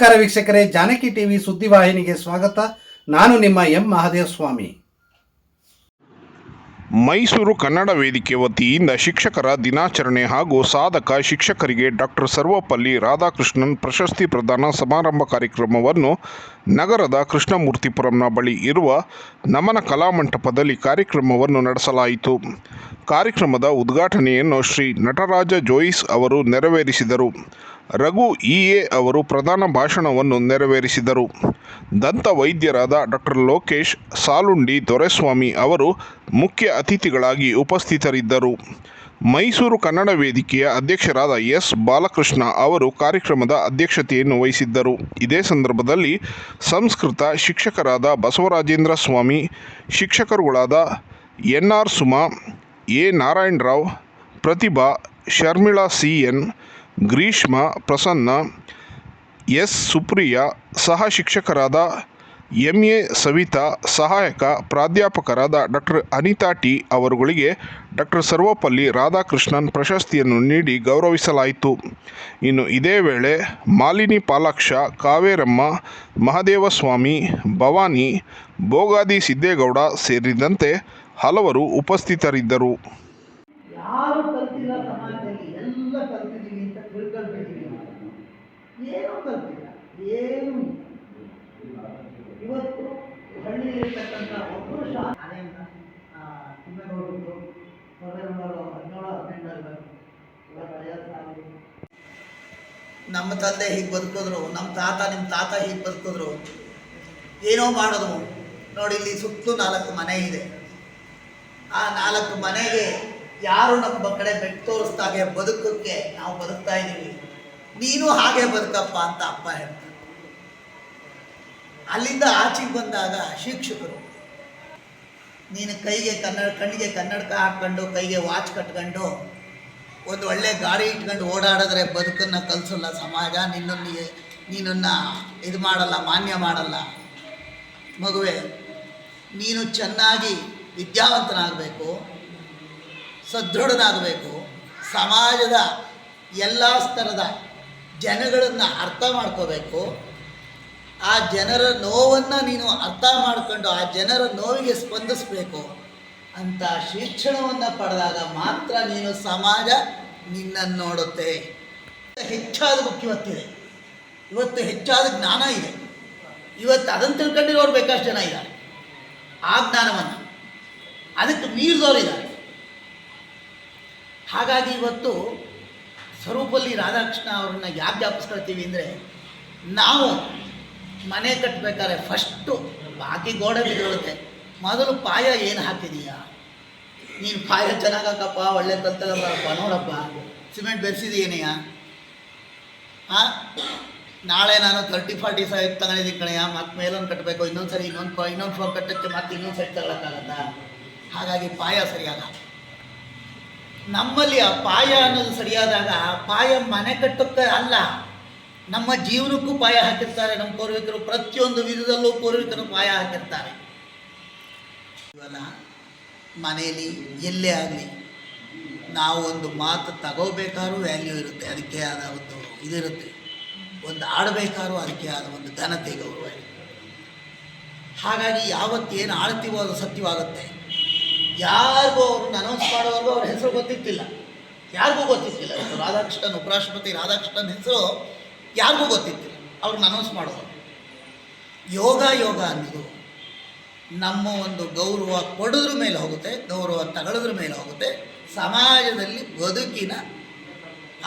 ನಮಸ್ಕಾರ ವೀಕ್ಷಕರೇ, ಜಾನಕಿ ಟಿವಿ ಸುದ್ದಿವಾಹಿನಿಗೆ ಸ್ವಾಗತ. ನಾನು ನಿಮ್ಮ ಎಂ ಮಹಾದೇವ ಸ್ವಾಮಿ ಮೈಸೂರು ಕನ್ನಡ ವೇದಿಕೆ ವತಿಯಿಂದ ಶಿಕ್ಷಕರ ದಿನಾಚರಣೆ ಹಾಗೂ ಸಾಧಕ ಶಿಕ್ಷಕರಿಗೆ ಡಾಕ್ಟರ್ ಸರ್ವಪಲ್ಲಿ ರಾಧಾಕೃಷ್ಣನ್ ಪ್ರಶಸ್ತಿ ಪ್ರದಾನ ಸಮಾರಂಭ ಕಾರ್ಯಕ್ರಮವನ್ನು ನಗರದ ಕೃಷ್ಣಮೂರ್ತಿಪುರಂನ ಬಳಿ ಇರುವ ನಮನ ಕಲಾಮಂಟಪದಲ್ಲಿ ಕಾರ್ಯಕ್ರಮವನ್ನು ನಡೆಸಲಾಯಿತು. ಕಾರ್ಯಕ್ರಮದ ಉದ್ಘಾಟನೆಯನ್ನು ಶ್ರೀ ನಟರಾಜ ಜೋಯಿಸ್ ಅವರು ನೆರವೇರಿಸಿದರು. ರಘು ಇ ಎ ಅವರು ಪ್ರಧಾನ ಭಾಷಣವನ್ನು ನೆರವೇರಿಸಿದರು. ದಂತ ವೈದ್ಯರಾದ ಡಾಕ್ಟರ್ ಲೋಕೇಶ್ ಸಾಲುಂಡಿ ದೊರೆಸ್ವಾಮಿ ಅವರು ಮುಖ್ಯ ಅತಿಥಿಗಳಾಗಿ ಉಪಸ್ಥಿತರಿದ್ದರು. ಮೈಸೂರು ಕನ್ನಡ ವೇದಿಕೆಯ ಅಧ್ಯಕ್ಷರಾದ ಎಸ್ ಬಾಲಕೃಷ್ಣ ಅವರು ಕಾರ್ಯಕ್ರಮದ ಅಧ್ಯಕ್ಷತೆಯನ್ನು ವಹಿಸಿದ್ದರು. ಇದೇ ಸಂದರ್ಭದಲ್ಲಿ ಸಂಸ್ಕೃತ ಶಿಕ್ಷಕರಾದ Basavarajendra Swamy, ಶಿಕ್ಷಕರುಗಳಾದ N R Suma, A Narayanarao, Prathibha Sharmila C N Greeshma, Prasanna, S Supriya, ಸಹ ಶಿಕ್ಷಕರಾದ ಎಂ ಎ ಸವಿತಾ, ಸಹಾಯಕ ಪ್ರಾಧ್ಯಾಪಕರಾದ ಡಾಕ್ಟರ್ ಅನಿತಾ ಟಿ ಅವರುಗಳಿಗೆ ಡಾಕ್ಟರ್ ಸರ್ವಪಲ್ಲಿ ರಾಧಾಕೃಷ್ಣನ್ ಪ್ರಶಸ್ತಿಯನ್ನು ನೀಡಿ ಗೌರವಿಸಲಾಯಿತು. ಇನ್ನು ಇದೇ ವೇಳೆ ಮಾಲಿನಿ ಪಾಲಾಕ್ಷ, ಕಾವೇರಮ್ಮ, ಮಹದೇವಸ್ವಾಮಿ, ಭವಾನಿ ಬೋಗಾದಿ ಸಿದ್ದೇಗೌಡ ಸೇರಿದಂತೆ ಹಲವರು ಉಪಸ್ಥಿತರಿದ್ದರು. ನಮ್ಮ ತಂದೆ ಹೀಗೆ ಬದುಕಿದ್ರು ನಮ್ಮ ತಾತ ನಿಮ್ಮ ತಾತ ಹೀಗೆ ಬದುಕಿದ್ರು ಏನೋ ಮಾಡೋದು ನೋಡಿ ಇಲ್ಲಿ ಸುತ್ತಲೂ ನಾಲ್ಕು ಮನೆ ಇದೆ ಆ ನಾಲ್ಕು ಮನೆಗೆ ಯಾರು ನಮ್ಮ ಕಡೆ ಬೆಟ್ಟು ತೋರಿಸ್ದಾಗೆ ಬದುಕಕ್ಕೆ ನಾವು ಬದುಕ್ತಾ ಇದ್ದೀವಿ ನೀನು ಹಾಗೆ ಬದುಕಪ್ಪ ಅಂತ ಅಪ್ಪ ಹೇಳ್ತಾರೆ ಅಲ್ಲಿಂದ ಆಚೆಗೆ ಬಂದಾಗ ಶಿಕ್ಷಕರು ನೀನು ಕೈಗೆ ಕನ್ನಡ, ಕಣ್ಣಿಗೆ ಕನ್ನಡಕ ಹಾಕ್ಕೊಂಡು, ಕೈಗೆ ವಾಚ್ ಕಟ್ಕೊಂಡು, ಒಂದು ಒಳ್ಳೆ ಗಾಡಿ ಇಟ್ಕೊಂಡು ಓಡಾಡಿದ್ರೆ ಬದುಕನ್ನು ಕಲಿಸಲ್ಲ ಸಮಾಜ. ನಿನ್ನೊಂದಿಗೆ ನೀನನ್ನು ಇದು ಮಾಡಲ್ಲ, ಮಾನ್ಯ ಮಾಡಲ್ಲ. ಮಗುವೆ, ನೀನು ಚೆನ್ನಾಗಿ ವಿದ್ಯಾವಂತನಾಗಬೇಕು, ಸದೃಢನಾಗಬೇಕು. ಸಮಾಜದ ಎಲ್ಲ ಸ್ತರದ ಜನಗಳನ್ನು ಅರ್ಥ ಮಾಡ್ಕೋಬೇಕು. ಆ ಜನರ ನೋವನ್ನು ನೀನು ಅರ್ಥ ಮಾಡಿಕೊಂಡು ಆ ಜನರ ನೋವಿಗೆ ಸ್ಪಂದಿಸಬೇಕು ಅಂತ ಶಿಕ್ಷಣವನ್ನು ಪಡೆದಾಗ ಮಾತ್ರ ನೀನು ಸಮಾಜ ನಿನ್ನನ್ನು ನೋಡುತ್ತೆ. ಹೆಚ್ಚಾದ ಬುಕ್ ಇವತ್ತಿದೆ ಇವತ್ತು ಹೆಚ್ಚಾದ ಜ್ಞಾನ ಇದೆ. ಇವತ್ತು ಅದನ್ನು ತಿಳ್ಕೊಂಡಿರೋರು ಬೇಕಷ್ಟು ಜನ ಇದ್ದಾರೆ. ಆ ಜ್ಞಾನವನ್ನು. ಅದಕ್ಕೆ ಮೀರಿದವರಿದ್ದಾರೆ ಹಾಗಾಗಿ ಇವತ್ತು ಸ್ವರೂಪಲ್ಲಿ ರಾಧಾಕೃಷ್ಣ ಅವ್ರನ್ನ ಯಾಕೆ ಜ್ಞಾಪಿಸ್ಕೊಳ್ತೀವಿ ಅಂದರೆ ನಾವು ಮನೆ ಕಟ್ಟಬೇಕಾದ್ರೆ ಫಸ್ಟು ಬಾಕಿ ಗೋಡೆ ಬಿದ್ದಿರುತ್ತೆ. ಮೊದಲು ಪಾಯ ಏನು ಹಾಕಿದೀಯಾ? ನೀನು ಪಾಯ ಚೆನ್ನಾಗಿ ಹಾಕಪ್ಪ ಒಳ್ಳೆ ಕಲ್ತಗಪ್ಪ ನೋಡಪ್ಪ, ಸಿಮೆಂಟ್ ಬೆರೆಸಿದೀಯನೆಯ ಹಾಂ ನಾಳೆ ನಾನು ತರ್ಟಿ ಫಾರ್ಟಿ ಸೈಟ್ ತಗೊಂಡಿದ್ದೀನಿ ಕಣಯ್ಯ ಮತ್ತೆ ಮೇಲೊಂದು ಕಟ್ಟಬೇಕು ಇನ್ನೊಂದು ಸರಿ, ಇನ್ನೊಂದು ಇನ್ನೊಂದು ಫ್ಲೋರ್ ಕಟ್ಟಕ್ಕೆ ಮತ್ತೆ ಇನ್ನೊಂದು ಸೈಟ್ ತಗೊಳಕ್ಕಾಗತ್ತಾ ಹಾಗಾಗಿ ಪಾಯ ಸರಿಯಾದ. ನಮ್ಮಲ್ಲಿ ಆ ಪಾಯ ಅನ್ನೋದು ಸರಿಯಾದಾಗ ಪಾಯ ಮನೆ ಕಟ್ಟಕ್ಕೆ ಅಲ್ಲ. ನಮ್ಮ ಜೀವನಕ್ಕೂ ಪಾಯ ಹಾಕಿರ್ತಾರೆ. ನಮ್ಮ ಪೂರ್ವಿಕರು ಪ್ರತಿಯೊಂದು ವಿಧದಲ್ಲೂ ಪೂರ್ವಿಕರು ಪಾಯ ಹಾಕಿರ್ತಾರೆ. ಜೀವನ ಮನೆಯಲ್ಲಿ ಎಲ್ಲೇ ಆಗಲಿ ನಾವು ಒಂದು ಮಾತು ತಗೋಬೇಕಾದ್ರೂ ವ್ಯಾಲ್ಯೂ ಇರುತ್ತೆ. ಅದಕ್ಕೆ ಆದ ಒಂದು ಇದಿರುತ್ತೆ. ಒಂದು ಆಡಬೇಕಾದ್ರೂ ಅದಕ್ಕೆ ಆದ ಒಂದು ಘನತೆ ಗೌರವ ಹಾಗಾಗಿ ಯಾವತ್ತೇನು ಆಳ್ತೀವೋ ಅದು ಸತ್ಯವಾಗುತ್ತೆ. ಯಾರಿಗೂ ಅವ್ರನ್ನ ಅನೌನ್ಸ್ ಮಾಡೋವರೆಗೂ ಅವ್ರ ಹೆಸರು ಗೊತ್ತಿತ್ತಿಲ್ಲ. ಯಾರಿಗೂ ಗೊತ್ತಿತ್ತಿಲ್ಲ. ರಾಧಾಕೃಷ್ಣನ್ ಉಪರಾಷ್ಟ್ರಪತಿ ರಾಧಾಕೃಷ್ಣನ್ ಹೆಸರು ಯಾರಿಗೂ ಗೊತ್ತಿತ್ತು. ಅವ್ರನ್ನ ಅನೌನ್ಸ್ ಮಾಡೋದು ಯೋಗ ಯೋಗ ಅನ್ನೋದು ನಮ್ಮ ಒಂದು ಗೌರವ ಕೊಡೋದ್ರ ಮೇಲೆ ಹೋಗುತ್ತೆ, ಗೌರವ ತಗೊಳ್ಳೋದ್ರ ಮೇಲೆ ಹೋಗುತ್ತೆ. ಸಮಾಜದಲ್ಲಿ ಬದುಕಿನ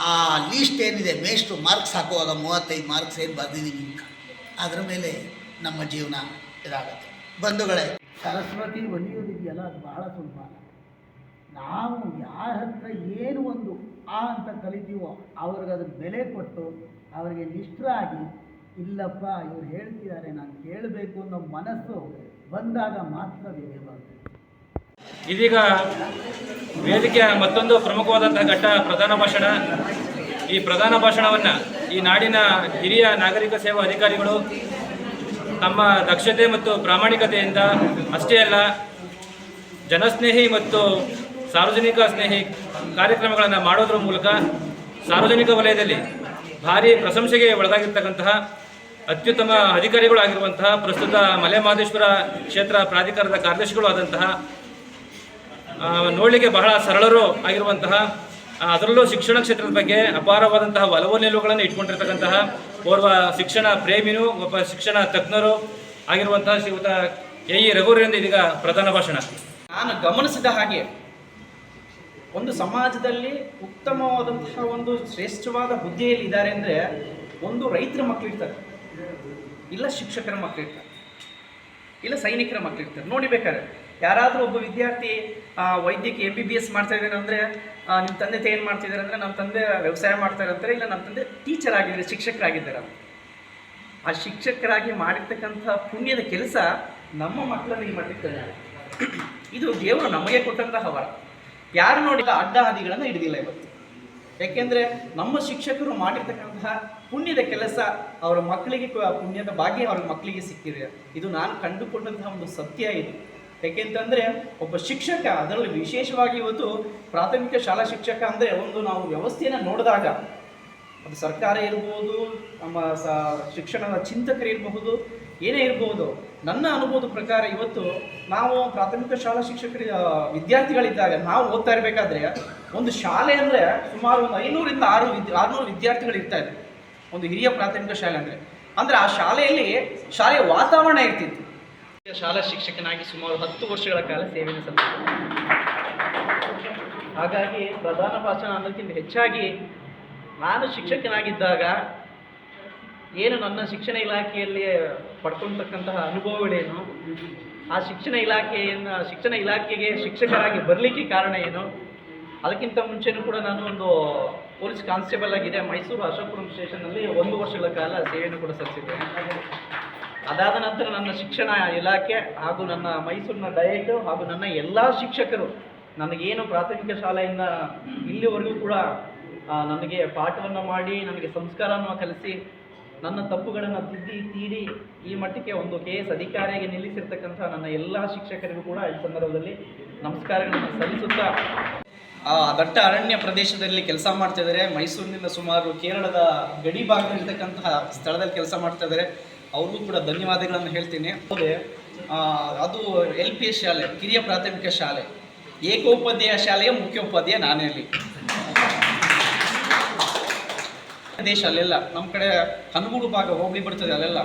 ಆ ಲೀಸ್ಟ್ ಏನಿದೆ ಮೇಷ್ಟು ಮಾರ್ಕ್ಸ್ ಹಾಕುವಾಗ ಮೂವತ್ತೈದು ಮಾರ್ಕ್ಸ್ ಏನು ಬಂದಿದ್ದೀನಿ ಅದ್ರ ಮೇಲೆ ನಮ್ಮ ಜೀವನ ಇದಾಗುತ್ತೆ. ಬಂಧುಗಳೇ, ಸರಸ್ವತಿ ಒಲಿಯೋದಿದೆಯಲ್ಲ, ಅದು ಬಹಳ ಸುಲಭ. ನಾವು ಯಾರ ಹತ್ರ ಏನು ಒಂದು ಆ ಅಂತ ಕಲಿತೀವೋ, ಅವ್ರಿಗೆ ಅದ್ರ ಬೆಲೆ ಕೊಟ್ಟು ಅವರಿಗೆ ನಿಷ್ಠರಾಗಿ ಇಲ್ಲಪ್ಪ, ಇವ್ರು ಹೇಳ್ತಿದ್ದಾರೆ, ನಾನು ಕೇಳಬೇಕು ಅನ್ನೋ ಮನಸ್ಸು ಬಂದಾಗ ಮಾತ್ರ ಬೇರೆ ಬರ್ತದೆ ಇದೀಗ ವೇದಿಕೆಯ ಮತ್ತೊಂದು ಪ್ರಮುಖವಾದಂತಹ ಘಟ್ಟ ಪ್ರಧಾನ ಭಾಷಣ. ಈ ಪ್ರಧಾನ ಭಾಷಣವನ್ನು ಈ ನಾಡಿನ ಹಿರಿಯ ನಾಗರಿಕ ಸೇವಾ ಅಧಿಕಾರಿಗಳು ತಮ್ಮ ದಕ್ಷತೆ ಮತ್ತು ಪ್ರಾಮಾಣಿಕತೆಯಿಂದ ಅಷ್ಟೇ ಅಲ್ಲ, ಜನಸ್ನೇಹಿ ಮತ್ತು ಸಾರ್ವಜನಿಕ ಸ್ನೇಹಿ ಕಾರ್ಯಕ್ರಮಗಳನ್ನು ಮಾಡೋದ್ರ ಮೂಲಕ ಸಾರ್ವಜನಿಕ ವಲಯದಲ್ಲಿ ಭಾರಿ ಪ್ರಶಂಸೆಗೆ ಒಳಗಾಗಿರ್ತಕ್ಕಂತಹ ಅತ್ಯುತ್ತಮ ಅಧಿಕಾರಿಗಳು ಆಗಿರುವಂತಹ ಪ್ರಸ್ತುತ ಮಲೆ ಮಹದೇಶ್ವರ ಕ್ಷೇತ್ರ ಪ್ರಾಧಿಕಾರದ ಕಾರ್ಯದರ್ಶಿಗಳು ಆದಂತಹ ನೋಡಲಿಕ್ಕೆ ಬಹಳ ಸರಳರು ಆಗಿರುವಂತಹ ಅದರಲ್ಲೂ ಶಿಕ್ಷಣ ಕ್ಷೇತ್ರದ ಬಗ್ಗೆ ಅಪಾರವಾದಂತಹ ಒಲವು ನಿಲುವುಗಳನ್ನು ಇಟ್ಕೊಂಡಿರ್ತಕ್ಕಂತಹ ಓರ್ವ ಶಿಕ್ಷಣ ಪ್ರೇಮಿಯೂ ಒಬ್ಬ ಶಿಕ್ಷಣ ತಜ್ಞರು ಆಗಿರುವಂತಹ ಶ್ರೀಯುತ ಎ ಇ ರಘುವರಿಂದ ಇದೀಗ ಪ್ರಧಾನ ಭಾಷಣ. ನಾನು ಗಮನಿಸಿದ ಹಾಗೆ ಒಂದು ಸಮಾಜದಲ್ಲಿ ಉತ್ತಮವಾದಂತಹ ಒಂದು ಶ್ರೇಷ್ಠವಾದ ಹುದ್ದೆಯಲ್ಲಿ ಇದ್ದಾರೆ ಅಂದರೆ ಒಂದು ರೈತರ ಮಕ್ಕಳಿರ್ತಾರೆ ಇಲ್ಲ ಶಿಕ್ಷಕರ ಮಕ್ಕಳಿರ್ತಾರೆ ಇಲ್ಲ ಸೈನಿಕರ ಮಕ್ಕಳಿರ್ತಾರೆ ನೋಡಿ ಬೇಕಾದ್ರೆ, ಯಾರಾದರೂ ಒಬ್ಬ ವಿದ್ಯಾರ್ಥಿ ವೈದ್ಯಕೀಯ ಎಂ ಬಿ ಬಿ ಎಸ್ ಮಾಡ್ತಾ ಇದ್ದಾನೆ ಅಂದರೆ ನಿಮ್ಮ ತಂದೆ ತಾಯಿ ಏನು ಮಾಡ್ತಿದ್ದಾರೆ ಅಂದರೆ ನಮ್ಮ ತಂದೆ ವ್ಯವಸಾಯ ಮಾಡ್ತಾ ಅಂತಾರೆ, ಇಲ್ಲ ನಮ್ಮ ತಂದೆ ಟೀಚರ್ ಆಗಿದ್ದಾರೆ, ಶಿಕ್ಷಕರಾಗಿದ್ದಾರೆ. ಆ ಶಿಕ್ಷಕರಾಗಿ ಮಾಡಿರ್ತಕ್ಕಂಥ ಪುಣ್ಯದ ಕೆಲಸ ನಮ್ಮ ಮಕ್ಕಳನ್ನು ಈ ಮಟ್ಟಕ್ಕೆ. ಇದು ದೇವರು ನಮಗೆ ಕೊಟ್ಟಂತಹ ವರ ಯಾರು ನೋಡಿದ ಅಡ್ಡ ಹಾದಿಗಳನ್ನು ಹಿಡಿದಿಲ್ಲ ಇವತ್ತು. ಯಾಕೆಂದರೆ ನಮ್ಮ ಶಿಕ್ಷಕರು ಮಾಡಿರ್ತಕ್ಕಂತಹ ಪುಣ್ಯದ ಕೆಲಸ ಅವರ ಮಕ್ಕಳಿಗೆ ಪುಣ್ಯದ ಭಾಗ್ಯ ಅವ್ರ ಮಕ್ಕಳಿಗೆ ಸಿಕ್ಕಿದೆ. ಇದು ನಾನು ಕಂಡುಕೊಂಡಂತಹ ಒಂದು ಸತ್ಯ ಇದು. ಯಾಕೆಂತಂದರೆ ಒಬ್ಬ ಶಿಕ್ಷಕ, ಅದರಲ್ಲಿ ವಿಶೇಷವಾಗಿ ಇವತ್ತು ಪ್ರಾಥಮಿಕ ಶಾಲಾ ಶಿಕ್ಷಕ ಅಂದರೆ ಒಂದು ನಾವು ವ್ಯವಸ್ಥೆಯನ್ನು ನೋಡಿದಾಗ ಅದು ಸರ್ಕಾರ ಇರ್ಬೋದು, ನಮ್ಮ ಸ ಶಿಕ್ಷಣದ ಚಿಂತಕರು ಇರಬಹುದು, ಏನೇ ಇರಬಹುದು ನನ್ನ ಅನುಭವದ ಪ್ರಕಾರ ಇವತ್ತು ನಾವು ಪ್ರಾಥಮಿಕ ಶಾಲಾ ಶಿಕ್ಷಕರ ವಿದ್ಯಾರ್ಥಿಗಳಿದ್ದಾಗ ನಾವು ಓದ್ತಾ ಇರಬೇಕಾದ್ರೆ ಒಂದು ಶಾಲೆ ಅಂದರೆ ಸುಮಾರು ಒಂದು ಐನೂರಿಂದ ಆರು ವಿದ್ಯ ಆರುನೂರು ವಿದ್ಯಾರ್ಥಿಗಳು ಇರ್ತಾ ಇದ್ರು. ಒಂದು ಹಿರಿಯ ಪ್ರಾಥಮಿಕ ಶಾಲೆ ಅಂದರೆ. ಅಂದರೆ ಆ ಶಾಲೆಯಲ್ಲಿ ಶಾಲೆಯ ವಾತಾವರಣ ಇರ್ತಿತ್ತು. ಶಾಲಾ ಶಿಕ್ಷಕನಾಗಿ ಸುಮಾರು ಹತ್ತು ವರ್ಷಗಳ ಕಾಲ ಸೇವೆಯನ್ನು ಸಲ್ಲಿಸಿದೆ ಹಾಗಾಗಿ ಪ್ರಧಾನ ಭಾಷಣ ಅನ್ನೋದಕ್ಕಿಂತ ಹೆಚ್ಚಾಗಿ ನಾನು ಶಿಕ್ಷಕನಾಗಿದ್ದಾಗ ಏನು ನನ್ನ ಶಿಕ್ಷಣ ಇಲಾಖೆಯಲ್ಲಿ ಪಡ್ಕೊಳ್ತಕ್ಕಂತಹ ಅನುಭವಗಳೇನು? ಆ ಶಿಕ್ಷಣ ಇಲಾಖೆಯನ್ನು, ಶಿಕ್ಷಣ ಇಲಾಖೆಗೆ ಶಿಕ್ಷಕರಾಗಿ ಬರಲಿಕ್ಕೆ ಕಾರಣ ಏನು? ಅದಕ್ಕಿಂತ ಮುಂಚೆನೂ ಕೂಡ ನಾನು ಒಂದು ಪೊಲೀಸ್ ಕಾನ್ಸ್ಟೇಬಲ್ ಆಗಿದೆ. ಮೈಸೂರು ಅಶೋಕಪುರಂ ಸ್ಟೇಷನ್ನಲ್ಲಿ ಒಂದು ವರ್ಷಗಳ ಕಾಲ ಸೇವೆಯನ್ನು ಕೂಡ ಸಲ್ಲಿಸಿದ್ದೆ. ಅದಾದ ನಂತರ ನನ್ನ ಶಿಕ್ಷಣ ಇಲಾಖೆ ಹಾಗೂ ನನ್ನ ಮೈಸೂರಿನ ಡಯಟು ಹಾಗೂ ನನ್ನ ಎಲ್ಲ ಶಿಕ್ಷಕರು ನನಗೇನು ಪ್ರಾಥಮಿಕ ಶಾಲೆಯಿಂದ ಇಲ್ಲಿವರೆಗೂ ಕೂಡ ನನಗೆ ಪಾಠವನ್ನು ಮಾಡಿ ನನಗೆ ಸಂಸ್ಕಾರವನ್ನು ಕಲಿಸಿ, ನನ್ನ ತಪ್ಪುಗಳನ್ನು ತಿದ್ದಿ, ತೀಡಿ, ಈ ಮಟ್ಟಕ್ಕೆ ಒಂದು ಕೆ ಎಸ್ ಅಧಿಕಾರಿಯಾಗಿ ನಿಲ್ಲಿಸಿರ್ತಕ್ಕಂಥ ನನ್ನ ಎಲ್ಲ ಶಿಕ್ಷಕರಿಗೂ ಕೂಡ ಈ ಸಂದರ್ಭದಲ್ಲಿ ನಮಸ್ಕಾರಗಳನ್ನು ಸಲ್ಲಿಸುತ್ತಾ. ಆ, ದಟ್ಟ ಅರಣ್ಯ ಪ್ರದೇಶದಲ್ಲಿ ಕೆಲಸ ಮಾಡ್ತಾ ಇದ್ದಾರೆ. ಮೈಸೂರಿನಿಂದ ಸುಮಾರು ಕೇರಳದ ಗಡಿ ಭಾಗದಲ್ಲಿರ್ತಕ್ಕಂತಹ ಸ್ಥಳದಲ್ಲಿ ಕೆಲಸ ಮಾಡ್ತಾ ಇದ್ದಾರೆ. ಅವ್ರಿಗೂ ಕೂಡ ಧನ್ಯವಾದಗಳನ್ನು ಹೇಳ್ತೀನಿ. ಅದು ಎಲ್ ಪಿ ಶಾಲೆ, ಕಿರಿಯ ಪ್ರಾಥಮಿಕ ಶಾಲೆ. ಏಕೋಪಾಧ್ಯಾಯ ಶಾಲೆಯ ಮುಖ್ಯೋಪಾಧ್ಯಾಯ ನಾನೇ ಅಲ್ಲಿ. ದೇಶ ಅಲ್ಲೆಲ್ಲ. ನಮ್ಮ ಕಡೆ ಹನಗೂಡು ಭಾಗ ಹೋಗ್ಲಿ ಬರ್ತದೆ ಅಲ್ಲೆಲ್ಲ.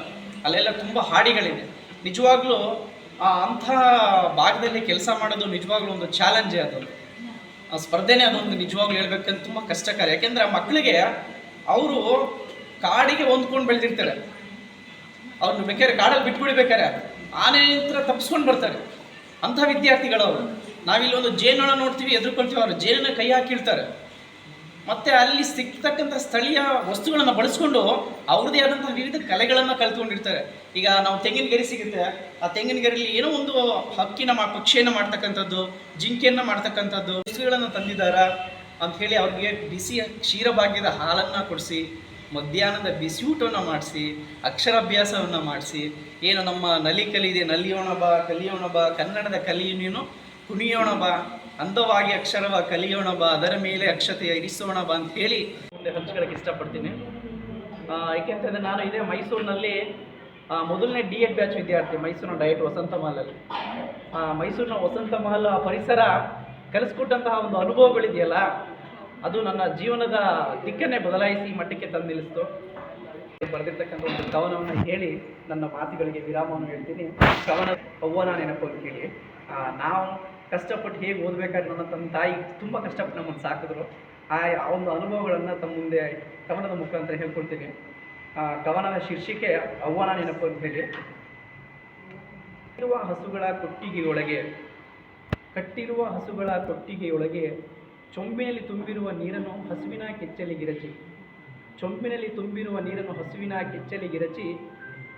ಅಲ್ಲೆಲ್ಲ ತುಂಬ ಹಾಡಿಗಳಿದೆ ನಿಜವಾಗ್ಲೂ ಆ, ಅಂಥ ಭಾಗದಲ್ಲಿ ಕೆಲಸ ಮಾಡೋದು ನಿಜವಾಗ್ಲೂ ಒಂದು ಚಾಲೆಂಜೇ ಆ ಸ್ಪರ್ಧೆನೇ ಅದೊಂದು ನಿಜವಾಗ್ಲೂ ಹೇಳ್ಬೇಕಂತ ತುಂಬ ಕಷ್ಟಕರ. ಯಾಕೆಂದ್ರೆ ಮಕ್ಕಳಿಗೆ ಅವರು ಕಾಡಿಗೆ ಹೊಂದ್ಕೊಂಡು ಬೆಳೆದಿರ್ತಾರೆ. ಅವ್ರನ್ನ ಬೇಕಾದ್ರೆ ಕಾಡಲ್ಲಿ ಬಿಟ್ಬಿಡ್ಬೇಕಾರೆ. ಆನೆ ಹತ್ರ ತಪ್ಪಿಸ್ಕೊಂಡು ಬರ್ತಾರೆ. ಅಂಥ ವಿದ್ಯಾರ್ಥಿಗಳವರು. ನಾವಿಲ್ಲಿ ಒಂದು ಜೇನೊಣ ನೋಡ್ತೀವಿ ಎದುರ್ಕೊಳ್ತೀವಿ ಅವರು ಜೇನನ್ನ ಕೈ ಹಾಕಿರ್ತಾರೆ ಮತ್ತೆ ಅಲ್ಲಿ ಸಿಗ್ತಕ್ಕಂಥ ಸ್ಥಳೀಯ ವಸ್ತುಗಳನ್ನು ಬಳಸ್ಕೊಂಡು ಅವ್ರದ್ದೇ ಆದಂತಹ ವಿವಿಧ ಕಲೆಗಳನ್ನು ಕಲ್ತ್ಕೊಂಡಿರ್ತಾರೆ. ಈಗ ನಾವು ತೆಂಗಿನ ಸಿಗುತ್ತೆ. ಆ ತೆಂಗಿನ ಏನೋ ಒಂದು ಹಕ್ಕಿನ ಮಾ, ಪಕ್ಷಿಯನ್ನು ಮಾಡ್ತಕ್ಕಂಥದ್ದು, ಜಿಂಕೆಯನ್ನು ಮಾಡ್ತಕ್ಕಂಥದ್ದು, ವಸ್ತುಗಳನ್ನು ತಂದಿದ್ದಾರಾ ಅಂತ ಹೇಳಿ ಅವ್ರಿಗೆ ಬಿಸಿ ಕ್ಷೀರಭಾಗ್ಯದ ಹಾಲನ್ನು ಕೊಡಿಸಿ, ಮಧ್ಯಾಹ್ನದ ಬಿಸಿಯೂಟವನ್ನು ಮಾಡಿಸಿ, ಅಕ್ಷರಾಭ್ಯಾಸವನ್ನು ಮಾಡಿಸಿ, ಏನು ನಮ್ಮ ನಲಿ ಕಲಿದೆ ನಲಿಯೋಣ ಬಾ, ಕಲಿಯೋಣ ಬಾ, ಕನ್ನಡದ ಕಲಿಯು ನೀನು ಕುಣಿಯೋಣ ಬಾ ಅಂದವಾಗಿ ಅಕ್ಷರವ ಕಲಿಯೋಣ ಬಾ, ಅದರ ಮೇಲೆ ಅಕ್ಷತೆಯ ಇರಿಸೋಣ ಬಾ ಅಂತ ಹೇಳಿ ಮುಂದೆ ಹಂಚ್ಕೊಳ್ಳೋಕೆ ಇಷ್ಟಪಡ್ತೀನಿ. ಏಕೆಂತಂದರೆ ನಾನು ಇದೇ ಮೈಸೂರಿನಲ್ಲಿ ಮೊದಲನೇ ಡಿ ಎಡ್ ಬ್ಯಾಚ್ ವಿದ್ಯಾರ್ಥಿ, ಮೈಸೂರಿನ ಡಯಟ್ ವಸಂತ ಮಹಲಲ್ಲಿ. ಮೈಸೂರಿನ ವಸಂತ ಮಹಲ್ ಆ ಪರಿಸರ ಕಲಿಸ್ಕೊಟ್ಟಂತಹ ಒಂದು ಅನುಭವಗಳಿದೆಯಲ್ಲ, ಅದು ನನ್ನ ಜೀವನದ ದಿಕ್ಕನ್ನೇ ಬದಲಾಯಿಸಿ ಮಟ್ಟಕ್ಕೆ ತಂದು ನಿಲ್ಲಿಸ್ತು. ಬರೆದಿರ್ತಕ್ಕಂಥ ಒಂದು ಕವನವನ್ನು ಹೇಳಿ ನನ್ನ ಮಾತುಗಳಿಗೆ ವಿರಾಮವನ್ನು ಹೇಳ್ತೀನಿ. ಕವನ ನಾನು ನೆನಪು ಅಂತ ಹೇಳಿ ನಾವು ಕಷ್ಟಪಟ್ಟು ಹೇಗೆ ಓದಬೇಕಾದ್ರೆ ನನ್ನ ತಮ್ಮ ತಾಯಿ ತುಂಬ ಕಷ್ಟಪಟ್ಟು ನಮ್ಮನ್ನು ಸಾಕಿದ್ರು. ಆ ಒಂದು ಅನುಭವಗಳನ್ನು ತಮ್ಮ ಮುಂದೆ ಕವನದ ಮುಖಾಂತರ ಹೇಳ್ಕೊಡ್ತೀನಿ. ಆ, ಕವನದ ಶೀರ್ಷಿಕೆ ಅವ್ವನ ನೆನಪು ಅಂತ ಇರುವ ಹಸುಗಳ ಕೊಟ್ಟಿಗೆಯೊಳಗೆ ಕಟ್ಟಿರುವ ಹಸುಗಳ ಕೊಟ್ಟಿಗೆಯೊಳಗೆ ಚೊಂಬಿನಲ್ಲಿ ತುಂಬಿರುವ ನೀರನ್ನು ಹಸುವಿನ ಕೆಚ್ಚಲಿಗಿರಚಿ ಚೊಂಬಿನಲ್ಲಿ ತುಂಬಿರುವ ನೀರನ್ನು ಹಸುವಿನ ಕೆಚ್ಚಲಿಗಿರಚಿ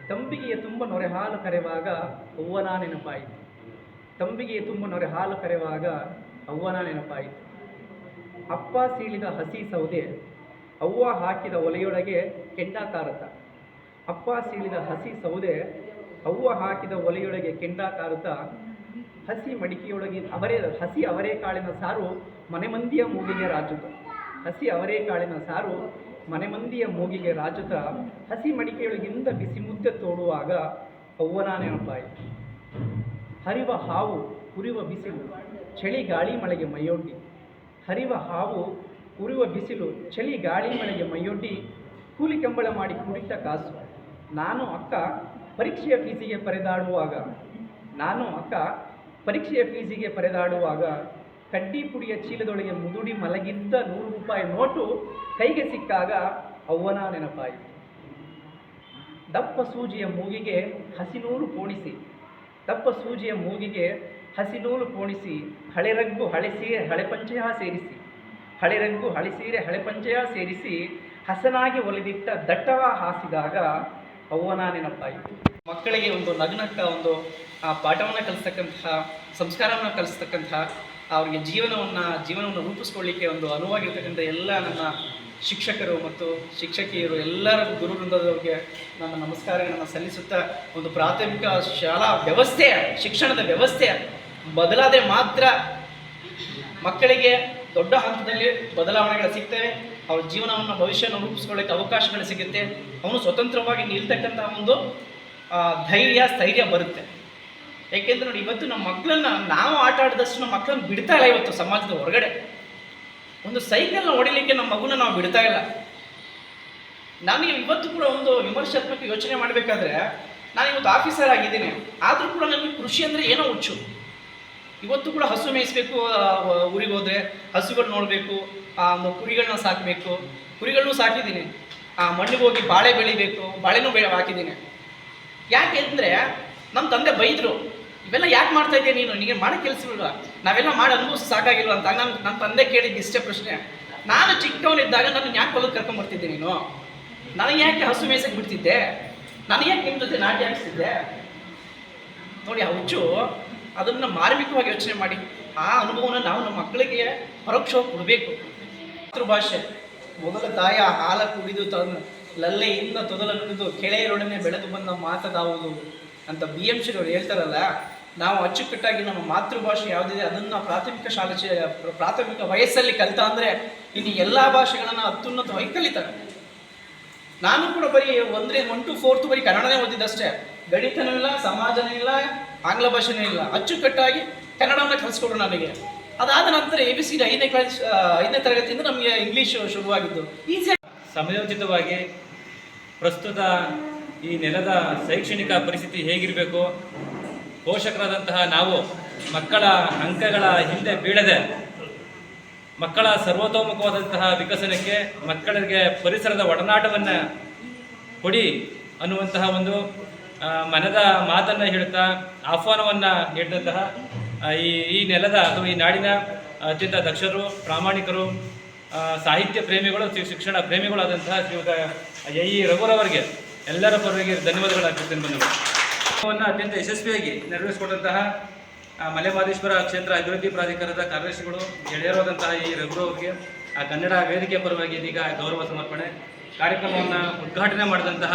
ತಂಬಿಗೆಯ ತುಂಬ ನೊರೆ ಹಾಲು ಕರೆವಾಗ ಅವ್ವನ ನೆನಪಾಯಿತು. ತಂಬಿಗೆಯ ತುಂಬ ನೊರೆ ಹಾಲು ಕರೆವಾಗ ಅವ್ವನ ನೆನಪಾಯಿತು. ಅಪ್ಪ ಸೀಳಿದ ಹಸಿ ಸೌದೆ ಅವ್ವ ಹಾಕಿದ ಒಲೆಯೊಳಗೆ ಕೆಂಡ ಕಾರುತ್ತ. ಅಪ್ಪ ಸೀಳಿದ ಹಸಿ ಸೌದೆ ಅವ್ವ ಹಾಕಿದ ಒಲೆಯೊಳಗೆ ಕೆಂಡ ಕಾರುತ್ತ. ಹಸಿ ಮಡಿಕೆಯೊಳಗೆ ಅವರೇ, ಹಸಿ ಅವರೇ ಕಾಳಿನ ಸಾರು ಮನೆ ಮಂದಿಯ ಮೂಗಿಗೆ ರಾಜುತ ಹಸಿ ಅವರೇ ಕಾಳಿನ ಸಾರು ಮನೆ ಮಂದಿಯ ಮೂಗಿಗೆ ರಾಜುತ ಹಸಿ ಮಡಿಕೆಯೊಳಗಿಂದ ಬಿಸಿ ಮುದ್ದೆ ತೋಡುವಾಗ ಅವ್ವನ ನೆನಪಾಯಿತು. ಹರಿವ ಹಾವು ಕುರಿವ ಬಿಸಿಲು ಚಳಿ ಗಾಳಿ ಮಳೆಗೆ ಮೈಯೊಡ್ಡಿ ಹರಿವ ಹಾವು ಕುರಿವ ಬಿಸಿಲು ಚಳಿ ಗಾಳಿ ಮಳೆಗೆ ಮೈಯೊಡ್ಡಿ ಕೂಲಿ ಕಂಬಳ ಮಾಡಿ ಕುಡಿತ ಕಾಸು. ನಾನು ಅಕ್ಕ ಪರೀಕ್ಷೆಯ ಫೀಸಿಗೆ ಪರೆದಾಡುವಾಗ, ನಾನು ಅಕ್ಕ ಪರೀಕ್ಷೆಯ ಫೀಸಿಗೆ ಪರೆದಾಡುವಾಗ ಕಡ್ಡಿ ಪುಡಿಯ ಚೀಲದೊಳಗೆ ಮುದುಡಿ ಮಲಗಿದ್ದ ನೂರು ರೂಪಾಯಿ ನೋಟು ಕೈಗೆ ಸಿಕ್ಕಾಗ ಅವ್ವನ ನೆನಪಾಯಿತು. ದಪ್ಪ ಸೂಜಿಯ ಮೂಗಿಗೆ ಹಸಿನೂರು ಪೋಣಿಸಿ ದಪ್ಪ ಸೂಜಿಯ ಮೂಗಿಗೆ ಹಸಿನೂಲು ಪೋಣಿಸಿ ಹಳೆ ರಗ್ಗು ಹಳೆ ಸೀರೆ ಹಳೆ ಪಂಚೆಯ ಸೇರಿಸಿ ಹಳೆ ರಗ್ಗು ಹಳೆ ಸೀರೆ ಹಳೆ ಪಂಚೆಯ ಸೇರಿಸಿ ಹಸನಾಗಿ ಒಲಿದಿಟ್ಟ ದಟ್ಟವ ಹಾಸಿದಾಗ ಅವ್ವನ ನೆನಪಾಯಿತು. ಮಕ್ಕಳಿಗೆ ಒಂದು ನಗ್ನಕ್ಕ ಒಂದು ಆ, ಪಾಠವನ್ನು ಕಲಿಸ್ತಕ್ಕಂತಹ ಸಂಸ್ಕಾರವನ್ನು ಕಲಿಸ್ತಕ್ಕಂತಹ ಅವರಿಗೆ ಜೀವನವನ್ನು ಜೀವನವನ್ನು ರೂಪಿಸ್ಕೊಳ್ಳಿಕ್ಕೆ ಒಂದು ಅನುವಾಗಿರ್ತಕ್ಕಂಥ ಎಲ್ಲ ನನ್ನ ಶಿಕ್ಷಕರು ಮತ್ತು ಶಿಕ್ಷಕಿಯರು ಎಲ್ಲರ ಗುರು ವೃಂದದವರಿಗೆ ನನ್ನ ನಮಸ್ಕಾರಗಳನ್ನು ಸಲ್ಲಿಸುತ್ತಾ ಒಂದು ಪ್ರಾಥಮಿಕ ಶಾಲಾ ವ್ಯವಸ್ಥೆ, ಶಿಕ್ಷಣದ ವ್ಯವಸ್ಥೆ ಬದಲಾದರೆ ಮಾತ್ರ ಮಕ್ಕಳಿಗೆ ದೊಡ್ಡ ಹಂತದಲ್ಲಿ ಬದಲಾವಣೆಗಳು ಸಿಗ್ತವೆ. ಅವ್ರ ಜೀವನವನ್ನು ಭವಿಷ್ಯವನ್ನು ರೂಪಿಸ್ಕೊಳ್ಳೋಕ್ಕೆ ಅವಕಾಶಗಳು ಸಿಗುತ್ತೆ. ಅವನು ಸ್ವತಂತ್ರವಾಗಿ ನಿಲ್ತಕ್ಕಂತಹ ಒಂದು ಧೈರ್ಯ, ಸ್ಥೈರ್ಯ ಬರುತ್ತೆ. ಯಾಕೆಂದ್ರೆ ನೋಡಿ, ಇವತ್ತು ನಮ್ಮ ಮಕ್ಕಳನ್ನ ನಾವು ಆಟ ಆಡಿದಷ್ಟು ನಮ್ಮ ಮಕ್ಕಳನ್ನ ಬಿಡ್ತಾ ಇವತ್ತು ಸಮಾಜದ ಹೊರಗಡೆ. ಒಂದು ಸೈಕಲ್ನ ಹೊಡಿಲಿಕ್ಕೆ ನಮ್ಮ ಮಗುನ ನಾವು ಬಿಡ್ತಾ ಇಲ್ಲ. ನನಗೆ ಇವತ್ತು ಕೂಡ ಒಂದು ವಿಮರ್ಶಾತ್ಮಕ ಯೋಚನೆ ಮಾಡಬೇಕಾದ್ರೆ, ನಾನು ಇವತ್ತು ಆಫೀಸರ್ ಆಗಿದ್ದೀನಿ. ಆದರೂ ಕೂಡ ನನಗೆ ಕೃಷಿ ಅಂದರೆ ಏನೋ ಹುಚ್ಚು. ಇವತ್ತು ಕೂಡ ಹಸು ಮೇಯಿಸ್ಬೇಕು ಊರಿಗೆ ಹೋದರೆ ಹಸುಗಳು ನೋಡಬೇಕು ಕುರಿಗಳನ್ನ ಸಾಕಬೇಕು. ಕುರಿಗಳನ್ನೂ ಸಾಕಿದ್ದೀನಿ. ಆ, ಮಣ್ಣಿಗೆ ಹೋಗಿ ಬಾಳೆ ಬೆಳಿಬೇಕು, ಬಾಳೆನೂ ಬೆಳೆ ಹಾಕಿದ್ದೀನಿ. ಯಾಕೆ ಅಂದರೆ ನಮ್ಮ ತಂದೆ ಬೈದರು, ಇವೆಲ್ಲ ಯಾಕೆ ಮಾಡ್ತಾ ಇದೆಯಾ ನೀನು? ನಿನಗೆ ಮಾಡೋ ಕೆಲಸವಿಲ್ವ? ನಾವೆಲ್ಲ ಮಾಡಿ ಅನುಭವಿಸಿ ಸಾಕಾಗಿಲ್ಲ ಅಂತ. ನಾನು ನನ್ನ ತಂದೆ ಕೇಳಿದ್ದು ಇಷ್ಟೇ ಪ್ರಶ್ನೆ. ನಾನು ಚಿಕ್ಕವನಿದ್ದಾಗ ನನ್ನ ಯಾಕೆ ಹೊಲಕ್ಕೆ ಕರ್ಕೊಂಡ್ಬರ್ತಿದ್ದೆ ನೀನು? ನನಗೆ ಯಾಕೆ ಹಸು ಮೇಸಕ್ಕೆ ಬಿಡ್ತಿದ್ದೆ? ನನಗೆ ಯಾಕೆ ನಿಮ್ಮ ಜೊತೆ ನಾಟಿ ಹಾಕಿಸ್ತಿದ್ದೆ? ನೋಡಿ ಹುಚ್ಚು ಅದನ್ನು ಮಾರ್ಮಿಕವಾಗಿ ಯೋಚನೆ ಮಾಡಿ. ಆ ಅನುಭವನ ನಾವು ನಮ್ಮ ಮಕ್ಕಳಿಗೆ ಪರೋಕ್ಷವಾಗಿ ಕೊಡಬೇಕು. ಮಾತೃಭಾಷೆ. ಮೊದಲ ತಾಯ ಹಾಲ ಕುಡಿದು ತನ್ನ ಲಲ್ಲೆಯಿಂದ ತೊದಲ ನುಡಿದು ಕೆಳೆಯರೊಡನೆ ಬೆಳೆದು ಬಂದ ಮಾತದಾವುದು ಅಂತ ಬಿ ಎಂ ಶ್ರೀಯವರು ಹೇಳ್ತಾರಲ್ಲ ನಾವು ಅಚ್ಚುಕಟ್ಟಾಗಿ ನಮ್ಮ ಮಾತೃಭಾಷೆ ಯಾವುದಿದೆ, ಅದನ್ನು ಪ್ರಾಥಮಿಕ ಶಾಲೆ ಪ್ರಾಥಮಿಕ ವಯಸ್ಸಲ್ಲಿ ಕಲಿತ ಅಂದರೆ ಇನ್ನು ಎಲ್ಲ ಭಾಷೆಗಳನ್ನು ಅತ್ಯುನ್ನತವಾಗಿ ಕಲಿತಾರೆ. ನಾನು ಕೂಡ ಬರೀ ಒಂದ್ರೆ ಒನ್ ಟು ಫೋರ್ತ್ ಬರೀ ಕನ್ನಡನೇ ಓದಿದ್ದಷ್ಟೇ. ಗಣಿತನೂ ಇಲ್ಲ, ಸಮಾಜನೂ ಇಲ್ಲ, ಆಂಗ್ಲ ಭಾಷೆನೂ ಇಲ್ಲ. ಅಚ್ಚುಕಟ್ಟಾಗಿ ಕನ್ನಡವನ್ನು ಕಲಿಸ್ಕೊಡ್ರು ನನಗೆ ಅದಾದ ನಂತರ ಎ ಬಿ ಸಿ ಐದನೇ ಕ್ಲಾಸ್ ಐದನೇ ತರಗತಿಯಿಂದ ನಮಗೆ ಇಂಗ್ಲೀಷ್ ಶುರುವಾಗಿದ್ದು. ಈಸಿ ಸಮಯೋಚಿತವಾಗಿ ಪ್ರಸ್ತುತ ಈ ನೆಲದ ಶೈಕ್ಷಣಿಕ ಪರಿಸ್ಥಿತಿ ಹೇಗಿರಬೇಕು ಪೋಷಕರಾದಂತಹ ನಾವು ಮಕ್ಕಳ ಅಂಕಗಳ ಹಿಂದೆ ಬೀಳದೆ ಮಕ್ಕಳ ಸರ್ವತೋಮುಖವಾದಂತಹ ವಿಕಸನಕ್ಕೆ ಮಕ್ಕಳಿಗೆ ಪರಿಸರದ ಒಡನಾಟವನ್ನು ಕೊಡಿ ಅನ್ನುವಂತಹ ಒಂದು ಮನದ ಮಾತನ್ನು ಹೇಳುತ್ತಾ ಆಹ್ವಾನವನ್ನು ನೀಡಿದಂತಹ ಈ ಈ ನೆಲದ ಅಥವಾ ಈ ನಾಡಿನ ಅತ್ಯಂತ ದಕ್ಷರು, ಪ್ರಾಮಾಣಿಕರು ಸಾಹಿತ್ಯ ಪ್ರೇಮಿಗಳು ಶಿಕ್ಷಣ ಪ್ರೇಮಿಗಳಾದಂತಹ ಶ್ರೀಯುತ ಎ ಇ ರಘುರವರಿಗೆ ಎಲ್ಲರ ಪರವಾಗಿ ಧನ್ಯವಾದಗಳು ಅರ್ಪಿಸ್ತೇನೆ ಕಾರ್ಯಕ್ರಮವನ್ನು ಅತ್ಯಂತ ಯಶಸ್ವಿಯಾಗಿ ಆ, ಮಲೆಮಹದೇಶ್ವರ ಕ್ಷೇತ್ರ ಅಭಿವೃದ್ಧಿ ಪ್ರಾಧಿಕಾರದ ಕಾರ್ಯದರ್ಶಿಗಳು ಗೆಳೆಯರಾದಂತಹ ಈ ರಘು ಅವರಿಗೆ ಆ ಕನ್ನಡ ವೇದಿಕೆ ಪರವಾಗಿ ಇದೀಗ ಗೌರವ ಸಮರ್ಪಣೆ. ಕಾರ್ಯಕ್ರಮವನ್ನು ಉದ್ಘಾಟನೆ ಮಾಡಿದಂತಹ